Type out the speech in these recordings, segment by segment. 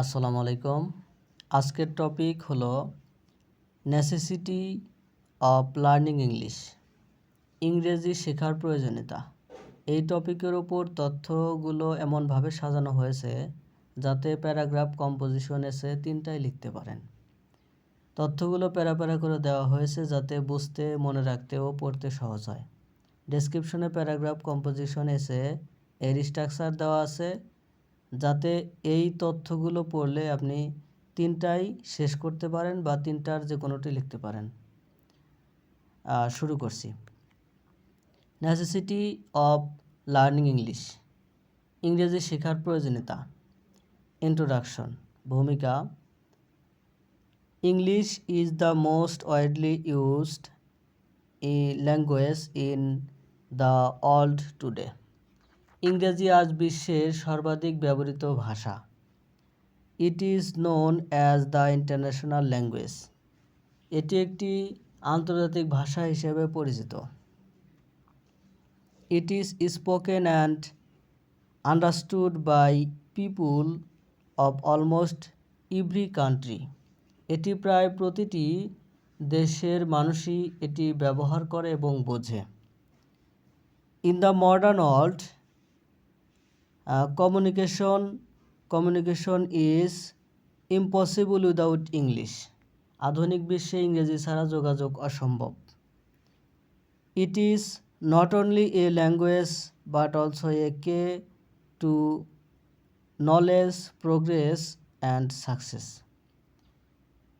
আসসালামু আলাইকুম। আজকের টপিক হলো নেসেসিটি অফ লার্নিং ইংলিশ ইংরেজি শেখার প্রয়োজনীয়তা। এই টপিকের ওপর তথ্যগুলো এমনভাবে সাজানো হয়েছে যাতে প্যারাগ্রাফ, কম্পোজিশন এসে তিনটাই লিখতে পারেন। তথ্যগুলো প্যারা প্যারা করে দেওয়া হয়েছে যাতে বুঝতে, মনে রাখতে ও পড়তে সহজ হয়। ডেসক্রিপশনে প্যারাগ্রাফ, কম্পোজিশন এসে এর স্ট্রাকচার দেওয়া আছে। যাতে এই তথ্যগুলো পড়লে আপনি তিনটাই শেষ করতে পারেন বা তিনটার যে কোনোটি লিখতে পারেন। শুরু করছি। নেসেসিটি অফ লার্নিং ইংলিশ ইংরেজি শেখার প্রয়োজনীয়তা। ইন্ট্রোডাকশন ভূমিকা। English is the most widely used E language in the world today ইংরেজি আজ বিশ্বের সর্বাধিক ব্যবহৃত ভাষা। It is known as the international language এটি একটি আন্তর্জাতিক ভাষা হিসেবে পরিচিত। It is spoken and understood by people of almost every country এটি প্রায় প্রতিটি দেশের মানুষই এটি ব্যবহার করে এবং বোঝে। In the modern world communication communication is impossible without English আধুনিক বিশ্বে ইংরেজি ছাড়া যোগাযোগ অসম্ভব। It is not only a language but also a key to knowledge progress and success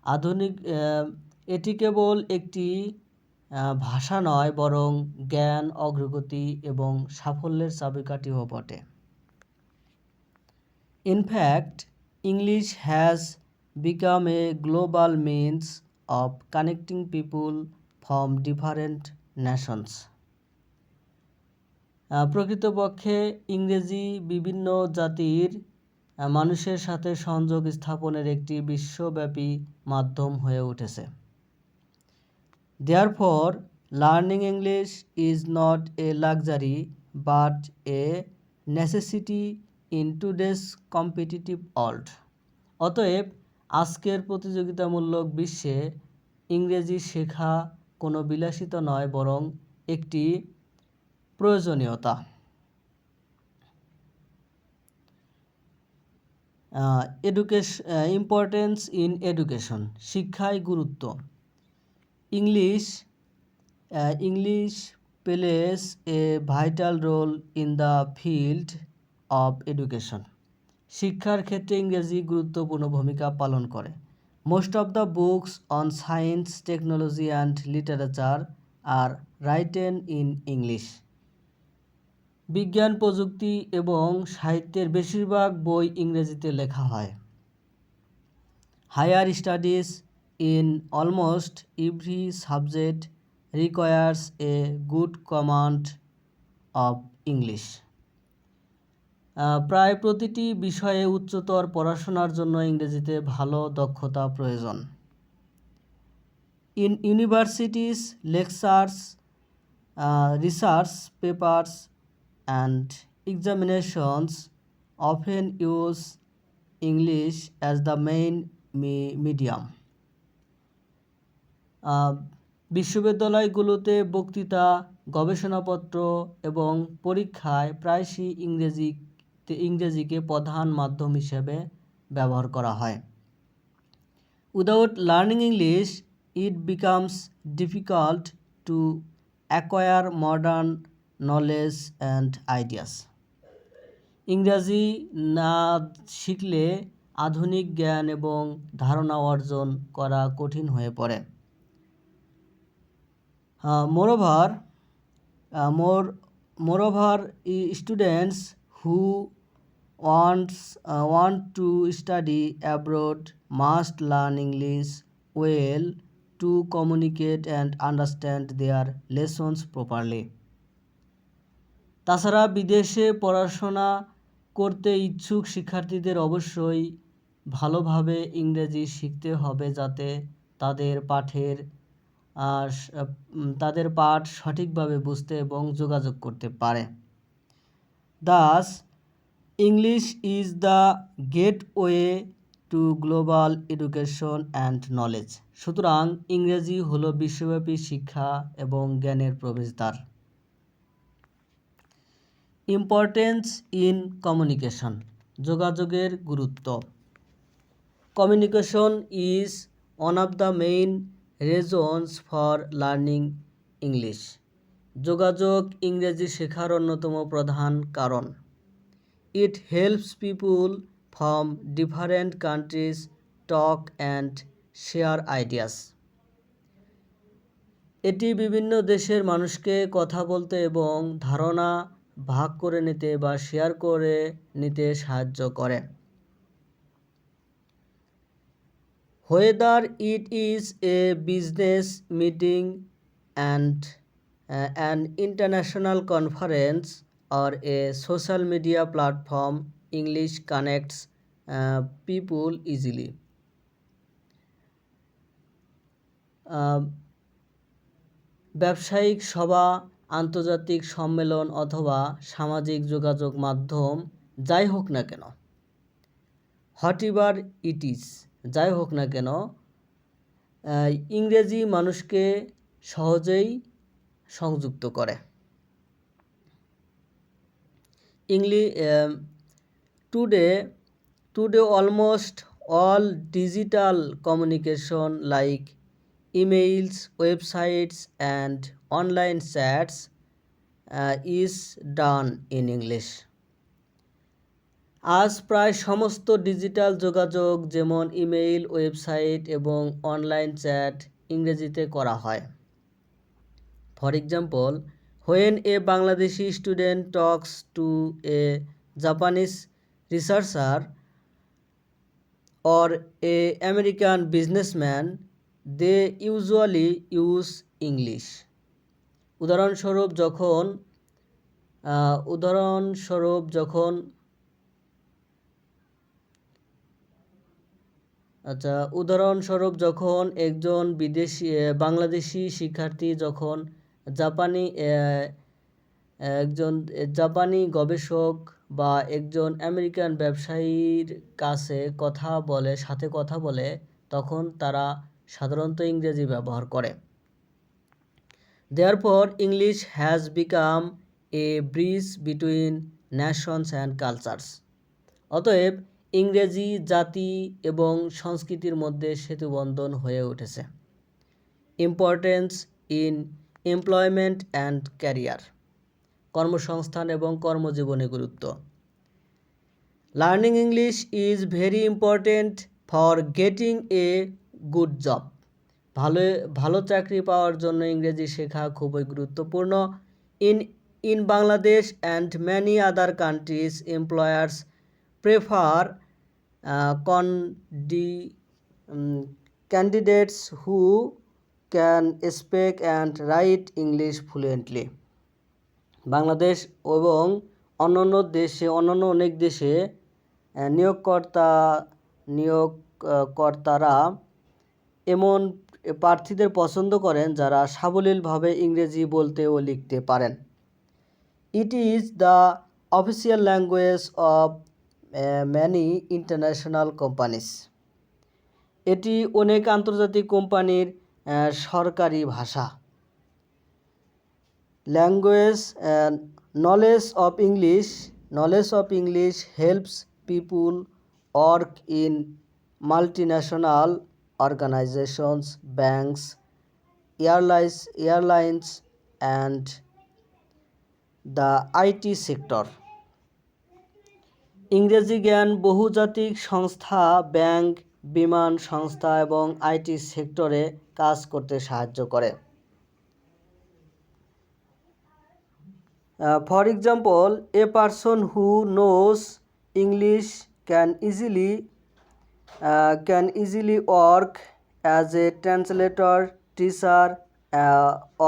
আধুনিক আহ, এটি কেবল একটি আহ, ভাষা নয় বরং জ্ঞান অগ্রগতি এবং সাফল্যের চাবিকাঠিও বটে। In fact, English has become a global means of connecting people from different nations. প্রকৃতপক্ষে ইংরেজি বিভিন্ন জাতির মানুষের সাথে সংযোগ স্থাপনের একটি বিশ্বব্যাপী মাধ্যম হয়ে উঠেছে Therefore, learning English is not a luxury but a necessity in today's competitive world. অতএব, আজকের প্রতিযোগিতামূলক বিশ্বে ইংরেজি শেখা কোনো বিলাসিতা নয়, বরং একটি প্রয়োজনীয়তা এডুকেশন ইম্পর্টেন্স ইন এডুকেশন শিক্ষায় গুরুত্ব English English plays a vital role in the field of education. শিক্ষার ক্ষেত্রে ইংরেজি গুরুত্বপূর্ণ ভূমিকা পালন করে। Most of the books on science technology and literature are written in English বিজ্ঞান, প্রযুক্তি এবং সাহিত্যের বেশিরভাগ বই ইংরেজিতে লেখা হয়। Higher studies in almost every subject requires a good command of English প্রায় প্রতিটি বিষয়ে উচ্চতর পড়াশোনার জন্য ইংরেজিতে ভালো দক্ষতা প্রয়োজন। In universities lectures research papers and examinations often use English as the main medium বিশ্ববিদ্যালয়গুলোতে বক্তৃতা, গবেষণাপত্র এবং পরীক্ষায় প্রায়শই ইংরেজি ইংরেজিকে প্রধান মাধ্যম হিসেবে ব্যবহার করা হয়। Without learning English, it becomes difficult to acquire modern knowledge and ideas. ইংরাজি না শিখলে আধুনিক জ্ঞান এবং ধারণা অর্জন করা কঠিন হয়ে পড়ে। Moreover more moreover students who wants want to study abroad must learn English well to communicate and understand their lessons properly তাছাড়া বিদেশে পড়াশোনা করতে ইচ্ছুক শিক্ষার্থীদের অবশ্যই ভালোভাবে ইংরেজি শিখতে হবে যাতে তাদের পাঠের তাদের পাঠ সঠিকভাবে বুঝতে এবং যোগাযোগ করতে পারে। Thus English is the gateway to global education and knowledge সুতরাং ইংরেজি হলো বিশ্বব্যাপী শিক্ষা এবং জ্ঞানের প্রবেশদ্বার। ইম্পর্টেন্স ইন কমিউনিকেশন যোগাযোগের গুরুত্ব। Communication is one of the main reasons for learning English যোগাযোগ ইংরেজি শেখার অন্যতম প্রধান কারণ। It helps people from different countries talk and share ideas এটি বিভিন্ন দেশের মানুষকে কথা বলতে এবং ধারণা ভাগ করে নিতে বা শেয়ার করে নিতে সাহায্য করে। Whether it is a business meeting and uh, international conference or a social media platform english connects uh, people easily ব্যবসায়িক সভা আন্তর্জাতিক সম্মেলন অথবা সামাজিক যোগাযোগ মাধ্যম যাই হোক না কেন হোয়াট ইভার ইট ইজ যাই হোক না কেন ইংরেজি মানুষকে সহজেই সংযুক্ত করে ইংলি today today almost all digital communication like emails, websites and online chats is done in English. আজ প্রায় সমস্ত ডিজিটাল যোগাযোগ যেমন ইমেইল, ওয়েবসাইট এবং অনলাইন চ্যাট ইংরেজিতে করা হয়। For example when a Bangladeshi student talks to a Japanese researcher or a American businessman, they usually use English. উদাহরণস্বরূপ যখন উদাহরণস্বরূপ যখন আচ্ছা উদাহরণস্বরূপ যখন একজন বিদেশি বাংলাদেশি শিক্ষার্থী যখন জাপানি একজন, জাপানি গবেষক বা একজন আমেরিকান ব্যবসায়ীর কাছে কথা বলে, সাথে কথা বলে, তখন তারা সাধারণত ইংরেজি ব্যবহার করে। Therefore English has become a bridge between nations and cultures অতএব ইংরেজি জাতি এবং সংস্কৃতির মধ্যে সেতুবন্ধন হয়ে উঠেছে। Importance in employment and career কর্মসংস্থান এবং কর্মজীবনে গুরুত্ব। Learning English is very important for getting a good job ভালো ভালো চাকরি পাওয়ার জন্য ইংরেজি শেখা খুবই গুরুত্বপূর্ণ। In in Bangladesh and many other countries employers prefer কন্ডি candidates who can speak and write English fluently Bangladesh এবং অন্যান্য দেশে, অন্যান্য অনেক দেশে নিয়োগকর্তা, নিয়োগকর্তারা এমন প্রার্থীদের পছন্দ করেন যারা সাবলীলভাবে ইংরেজি বলতে ও লিখতে পারেন। It is the official language of many international companies এটি অনেক আন্তর্জাতিক কোম্পানির সরকারি ভাষা and knowledge of english knowledge of english helps people work in multinational organizations banks airlines airlines and the it sector ইংরেজি জ্ঞান বহুজাতিক সংস্থা ব্যাংক বিমান সংস্থা এবং আইটি সেক্টরে কাজ করতে সাহায্য করে। For example a person who knows English can easily can easily work as a translator teacher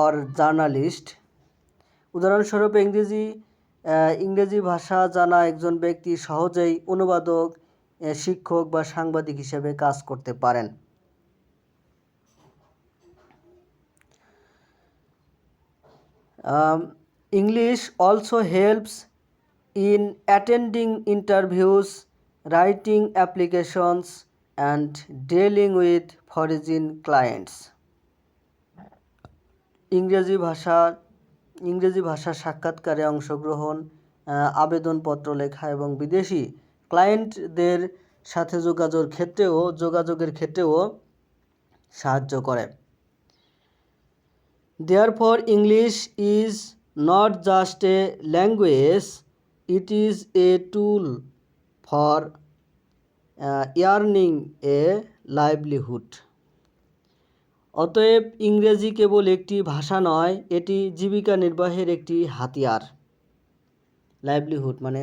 or journalist উদাহরণস্বরূপ ইংরেজি ইংরেজি ভাষা জানা একজন ব্যক্তি সহজেই অনুবাদক শিক্ষক বা সাংবাদিক হিসেবে কাজ করতে পারেন। English also helps in attending interviews writing applications and dealing with foreign clients ইংরেজি ভাষা ইংরেজি ভাষা সাক্ষাৎকারে অংশগ্রহণ আবেদনপত্র লেখা এবং বিদেশি ক্লায়েন্টদের সাথে যোগাযোগের ক্ষেত্রেও যোগাযোগের ক্ষেত্রেও সাহায্য করে Therefore, English is not just a language, it is a tool for uh, earning a livelihood. অতএব ইংরেজি কেবল একটি ভাষা নয় এটি জীবিকা নির্বাহের একটি হাতিয়ার লাইভলিহুড মানে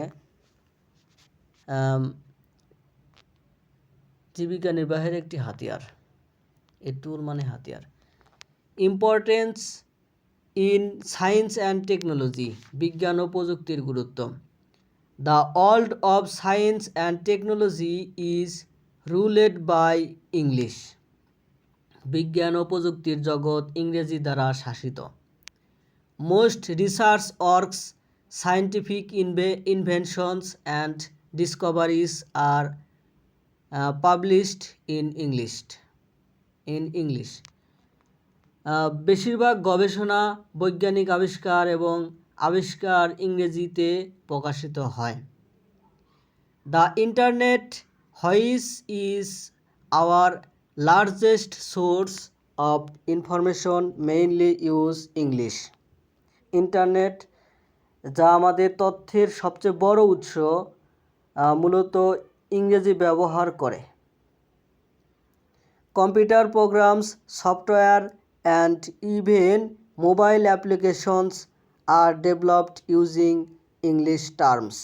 জীবিকা নির্বাহের একটি হাতিয়ার। এ টুল মানে হাতিয়ার। Importance in science and technology বিজ্ঞান ও প্রযুক্তির গুরুত্ব। The world of science and technology is ruled by English বিজ্ঞান ও প্রযুক্তির জগৎ ইংরেজি দ্বারা শাসিত। Most research works scientific ইনভে inventions and discoveries are published in English in English বেশিরভাগ গবেষণা, বৈজ্ঞানিক আবিষ্কার এবং আবিষ্কার ইংরেজিতে প্রকাশিত হয়। The internet which is our largest source of information mainly use English internet যা আমাদের তথ্যের সবচেয়ে বড় উৎস মূলত ইংরেজি ব্যবহার করে। Computer programs, software, and even mobile applications are developed using English terms.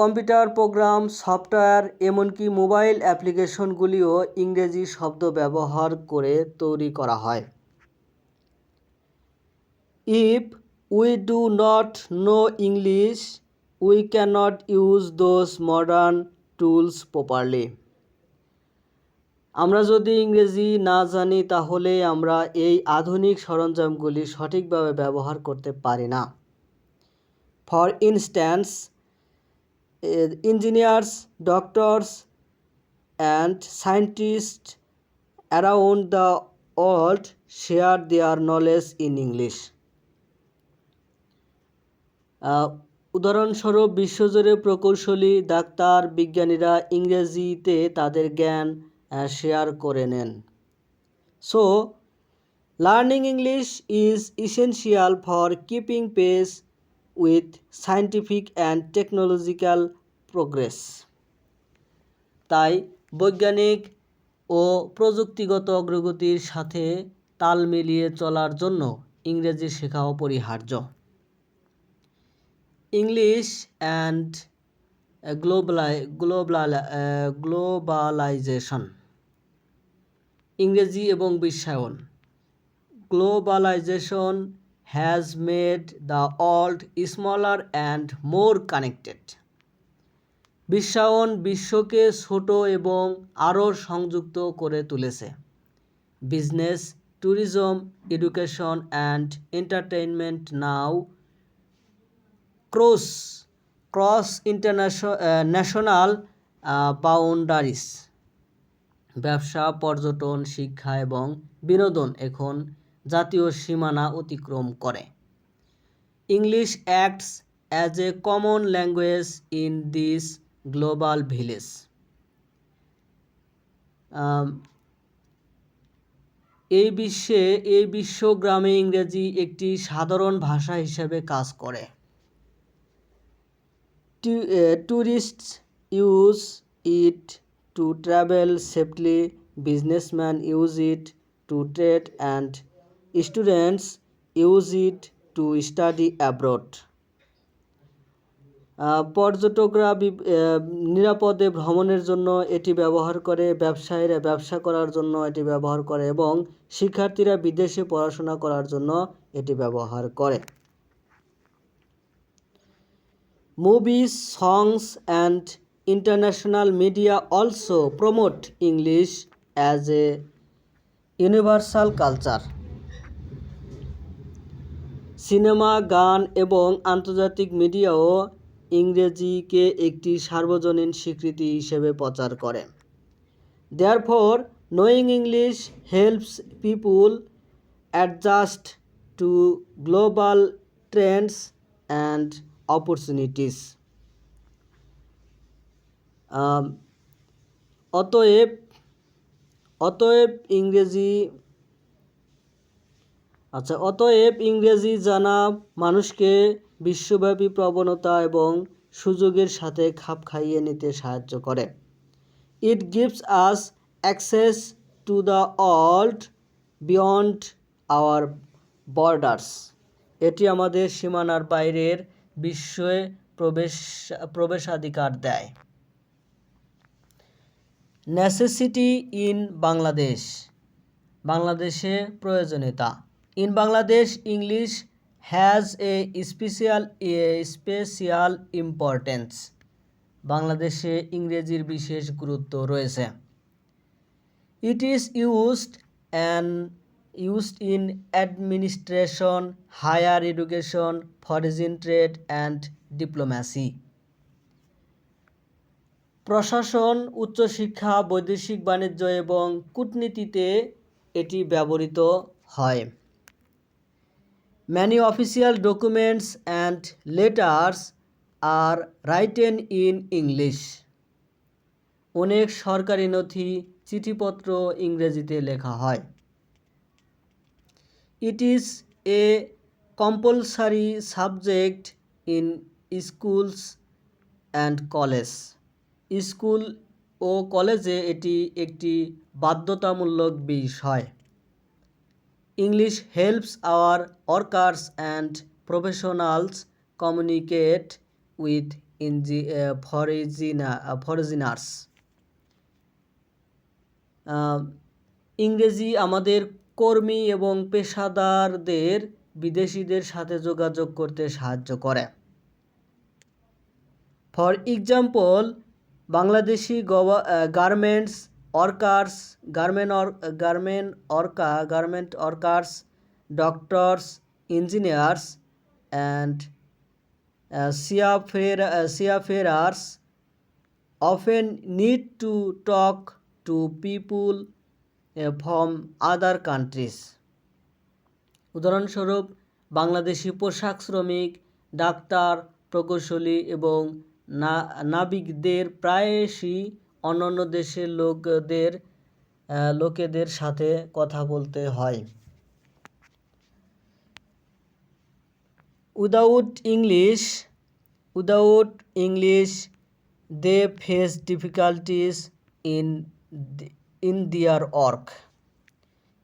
Computer program, software, এমনকি মোবাইল অ্যাপ্লিকেশনগুলিও ইংরেজি শব্দ ব্যবহার করে তৈরি করা হয়। If we do not know English we cannot use those modern tools properly আমরা যদি ইংরেজি না জানি, তাহলে আমরা এই আধুনিক সরঞ্জামগুলি সঠিকভাবে ব্যবহার করতে পারি না। For instance engineers doctors and scientist around the world share their knowledge in English উদাহরণস্বরূপ বিশ্বজুড়ে প্রকৌশলী, ডাক্তার, বিজ্ঞানীরা ইংরেজিতে তাদের জ্ঞান শেয়ার করে নেন। So learning English is essential for keeping pace with scientific and technological progress তাই বৈজ্ঞানিক ও প্রযুক্তিগত অগ্রগতির সাথে তাল মিলিয়ে চলার জন্য ইংরেজি শেখা অপরিহার্য। ইংলিশ অ্যান্ড গ্লোবালাই গ্লোবাল গ্লোবালাইজেশন ইংরেজি এবং বিশ্বায়ন। Globalization has made the world smaller and more connected বিশ্বায়ন বিশ্বকে ছোট এবং আরও সংযুক্ত করে তুলেছে। Business tourism education and entertainment now cross cross international boundaries. ব্যবসা, পর্যটন, শিক্ষা এবং বিনোদন এখন জাতীয় সীমানা অতিক্রম করে। English acts as a common language in this global village. এই বিশ্বে, এই বিশ্বগ্রামে ইংরেজি একটি সাধারণ ভাষা হিসেবে কাজ করে। Tourists use it to travel safely, businessmen use it to trade, and students use it to study abroad. পর্যটকরা নিরাপদে ভ্রমণের জন্য এটি ব্যবহার করে ব্যবসায়ীরা ব্যবসা করার জন্য এটি ব্যবহার করে এবং শিক্ষার্থীরা বিদেশে পড়াশোনা করার জন্য এটি ব্যবহার করে Movies, songs, and international media also promote English as a universal culture. Cinema গান এবং আন্তর্জাতিক মিডিয়াও ইংরেজিকে একটি সার্বজনীন স্বীকৃতি হিসেবে প্রচার করে therefore knowing English helps people adjust to global trends and opportunities অতএব অতএব ইংরেজি আচ্ছা অতএব ইংরেজি জানা মানুষকে বিশ্বব্যাপী প্রবণতা এবং সুযোগের সাথে খাপ খাইয়ে নিতে সাহায্য করে। It gives us access to the world beyond our borders এটি আমাদের সীমানার বাইরের বিশ্বে প্রবেশ, প্রবেশাধিকার দেয়। নেসেসিটি ইন বাংলাদেশ বাংলাদেশে প্রয়োজনীয়তা। In Bangladesh English has a special special importance বাংলাদেশে ইংরেজির বিশেষ গুরুত্ব রয়েছে। It is used and used in administration higher education foreign trade and diplomacy প্রশাসন, উচ্চশিক্ষা, বৈদেশিক বাণিজ্য এবং কূটনীতিতে এটি ব্যবহৃত হয়। Many official documents and letters are written in English অনেক সরকারি নথি, চিঠিপত্র ইংরেজিতে লেখা হয়। It is a compulsory subject in schools and college school ও কলেজে এটি একটি বাধ্যতামূলক বিষয়। English helps our workers and professionals communicate with ইনজি ফরেজিনা foreigners ইংরেজি আমাদের কর্মী এবং পেশাদারদের বিদেশিদের সাথে যোগাযোগ করতে সাহায্য করে। For example Bangladeshi garments workers garment garment worker garment workers doctors engineers and সিয়াফের seafarers often need to talk to people from other countries উদাহরণস্বরূপ, বাংলাদেশি পোশাক শ্রমিক, ডাক্তার, প্রকৌশলী এবং নাবিকদের প্রায়শই অন্যান্য দেশের লোকদের লোকেদের সাথে কথা বলতে হয়। Without English without English they face difficulties in in their work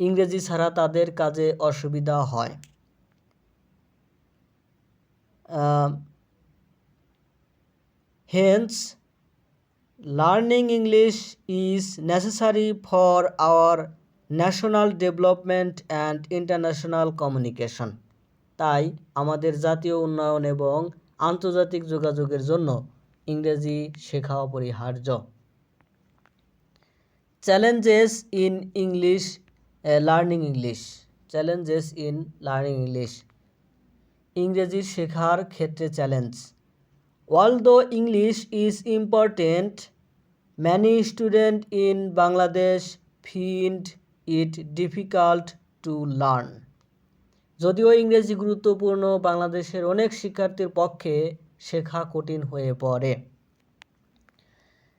ইংরেজি ছাড়া তাদের কাজে অসুবিধা হয়। Hence learning English is necessary for our national development and international communication তাই আমাদের জাতীয় উন্নয়ন এবং আন্তর্জাতিক যোগাযোগের জন্য ইংরেজি শেখা অপরিহার্য। Challenges in English learning English challenges in learning English ইংরেজি শেখার ক্ষেত্রে challenge Although English is important many student in Bangladesh find it difficult to learn যদিও ইংরেজি গুরুত্বপূর্ণ, বাংলাদেশের অনেক শিক্ষার্থীর পক্ষে শেখা কঠিন হয়ে পড়ে।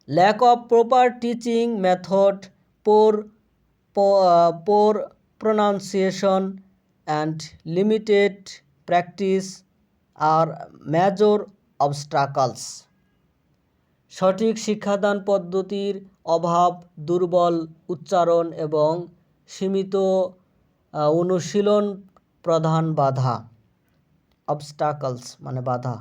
Lack of proper teaching method poor poor pronunciation and limited practice are major obstacles সঠিক শিক্ষাদান পদ্ধতির অভাব, দুর্বল উচ্চারণ এবং সীমিত অনুশীলন প্রধান বাধা। অবস্টাকলস মানে বাধা।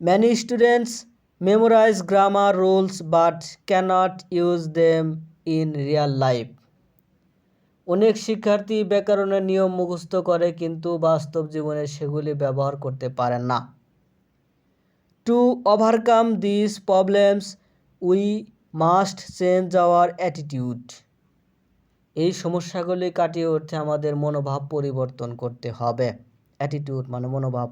Many students memorize grammar rules but cannot use them in real life অনেক শিক্ষার্থী ব্যাকরণের নিয়ম মুখস্থ করে কিন্তু বাস্তব জীবনে সেগুলি ব্যবহার করতে পারেন না। To overcome this problems we must change our attitude এই সমস্যাগুলি কাটিয়ে উঠতে আমাদের মনোভাব পরিবর্তন করতে হবে। অ্যাটিটিউড মানে মনোভাব।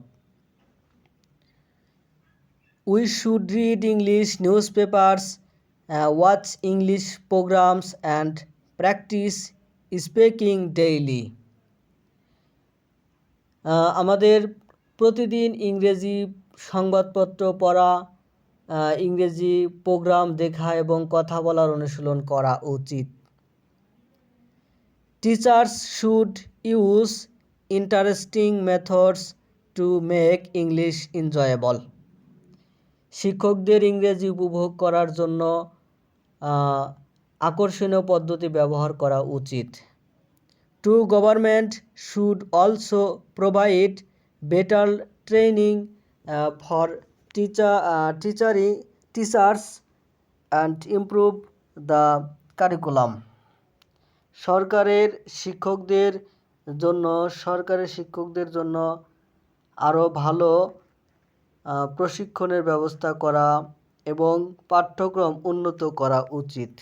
We should read English newspapers watch English programs and practice speaking daily আমাদের প্রতিদিন ইংরেজি সংবাদপত্র পড়া ইংরেজি প্রোগ্রাম দেখা এবং কথা বলার অনুশীলন করা উচিত। Teachers should use interesting methods to make English enjoyable শিক্ষকদের ইংরেজি উপভোগ করার জন্য আকর্ষণীয় পদ্ধতি ব্যবহার করা উচিত। To government should also provide better training for teacher teacher, teachers and improve the curriculum. সরকারের শিক্ষকদের জন্য, সরকারের শিক্ষকদের জন্য আরও ভালো প্রশিক্ষণের ব্যবস্থা করা এবং পাঠ্যক্রম উন্নত করা উচিত।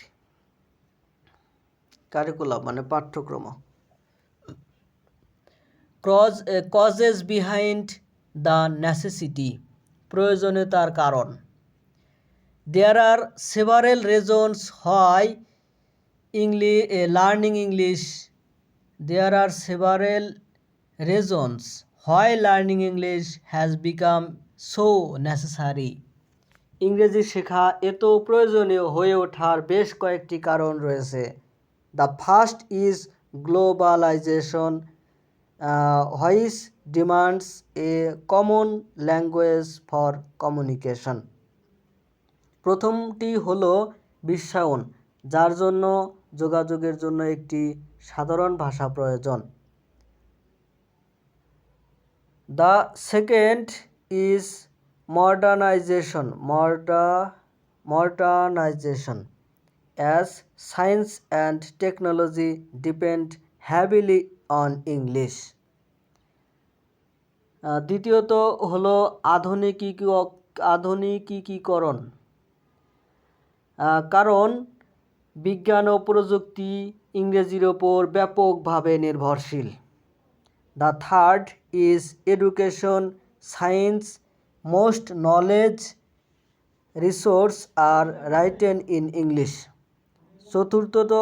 কারিকুলাম মানে পাঠ্যক্রম। Cause causes behind the necessity প্রয়োজনীয়তার কারণ। There are several reasons why English learning English there are several reasons why learning English has become so necessary ইংরেজি শেখা এত প্রয়োজনীয় হয়ে ওঠার বেশ কয়েকটি কারণ রয়েছে। The first is globalization which demands a common language for communication প্রথমটি হলো বিশ্বায়ন, যার জন্য যোগাযোগের জন্য একটি সাধারণ ভাষা প্রয়োজন। The second is modernization moder modernization as science and technology depend heavily on English দ্বিতীয়ত হলো আধুনিকী আধুনিকীকরণ। কারণ বিজ্ঞান ও প্রযুক্তি ইংরেজির ওপর ব্যাপকভাবে নির্ভরশীল। The third is education science, most knowledge resource are written in English. চতুর্থত,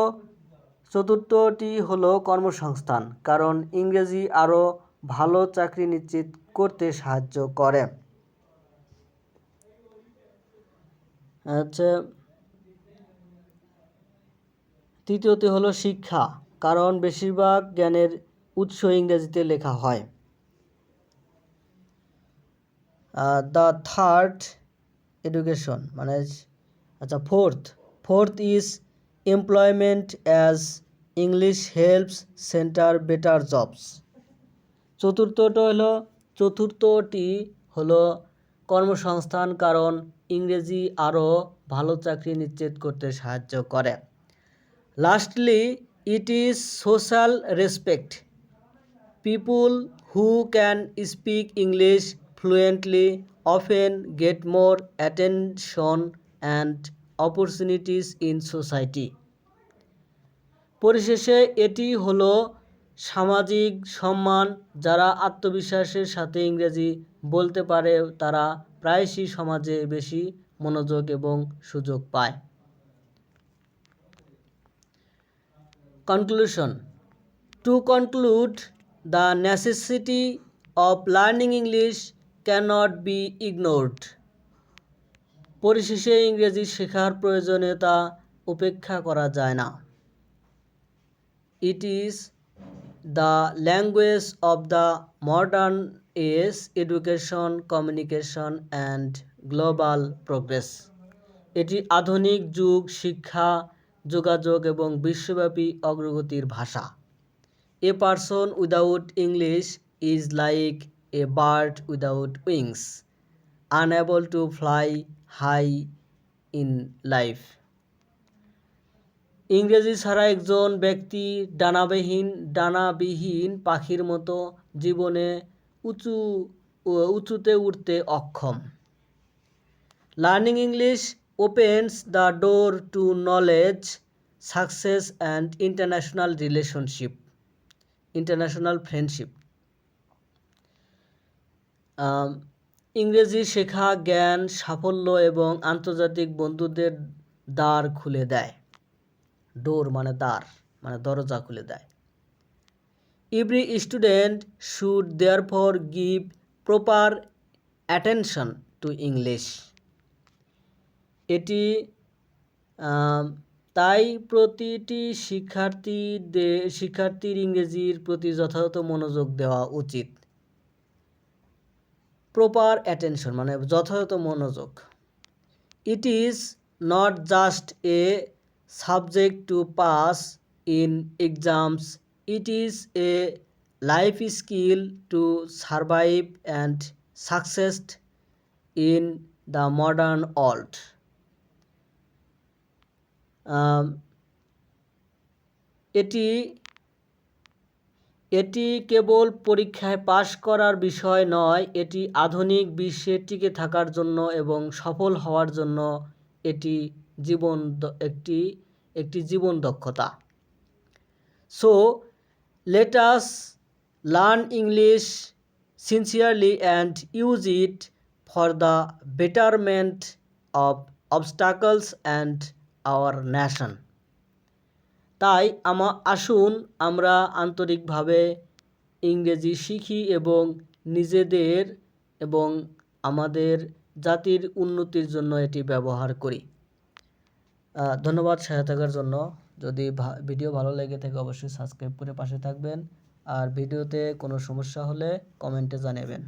চতুর্থটি হলো কর্মসংস্থান, কারণ ইংরেজি আরও ভালো চাকরি নিশ্চিত করতে সাহায্য করে। আচ্ছা তৃতীয়টি হলো শিক্ষা, কারণ বেশিরভাগ জ্ঞানের উৎস ইংরেজিতে লেখা হয়। দ্য থার্ড এডুকেশন মানে আচ্ছা fourth fourth is employment as English helps centre better jobs চতুর্থটা হলো, চতুর্থটি হলো কর্মসংস্থান, কারণ ইংরেজি আরও ভালো চাকরি নিশ্চিত করতে সাহায্য করে। Lastly it is social respect people who can speak English fluently often get more attention and opportunities in society পরিশেষে এটি হলো সামাজিক সম্মান যারা আত্মবিশ্বাসের সাথে ইংরেজি বলতে পারে, তারা প্রায়শই সমাজে বেশি মনোযোগ এবং সুযোগ পায়। Conclusion to conclude the necessity of learning English cannot be ignored পরিশেষে ইংরেজি শেখার প্রয়োজনীয়তা উপেক্ষা করা যায় না। It is the language of the modern age education communication and global progress এটি আধুনিক যুগ, শিক্ষা, যোগাযোগ এবং বিশ্বব্যাপী অগ্রগতির ভাষা। A person without English is like a bird without wings unable to fly high in life ইংরেজি ছাড়া একজন ব্যক্তি ডানাবিহীন ডানাবিহীন পাখির মতো জীবনে উঁচু উঁচুতে উঠতে অক্ষম। Learning English opens the door to knowledge success and international relationship international friendship ইংরেজি শেখা, জ্ঞান, সাফল্য এবং আন্তর্জাতিক বন্ধুদের দ্বার খুলে দেয়। ডোর মানে দ্বার মানে দরজা খুলে দেয়। Every student should therefore give proper attention to English. এটি তাই প্রতিটি শিক্ষার্থীদের, শিক্ষার্থীর ইংরেজির প্রতি যথাযথ মনোযোগ দেওয়া উচিত। প্রপার অ্যাটেনশন মানে যথাযথ মনোযোগ। It is not just a subject to pass in exams it is a life skill to survive and success in the modern world এটি এটি কেবল পরীক্ষায় পাশ করার বিষয় নয়, এটি আধুনিক বিশ্বে টিকে থাকার জন্য এবং সফল হওয়ার জন্য এটি জীবন একটি একটি জীবন দক্ষতা। So let us learn English sincerely and use it for the betterment of obstacles and our nation তাই আমা, আসুন আমরা আন্তরিকভাবে ইংরেজি শিখি এবং নিজেদের এবং আমাদের জাতির উন্নতির জন্য এটি ব্যবহার করি। ধন্যবাদ সহায়তার জন্য। যদি ভিডিও ভালো লেগে থাকে অবশ্যই সাবস্ক্রাইব করে পাশে থাকবেন। আর ভিডিওতে কোনো সমস্যা হলে কমেন্টে জানাবেন।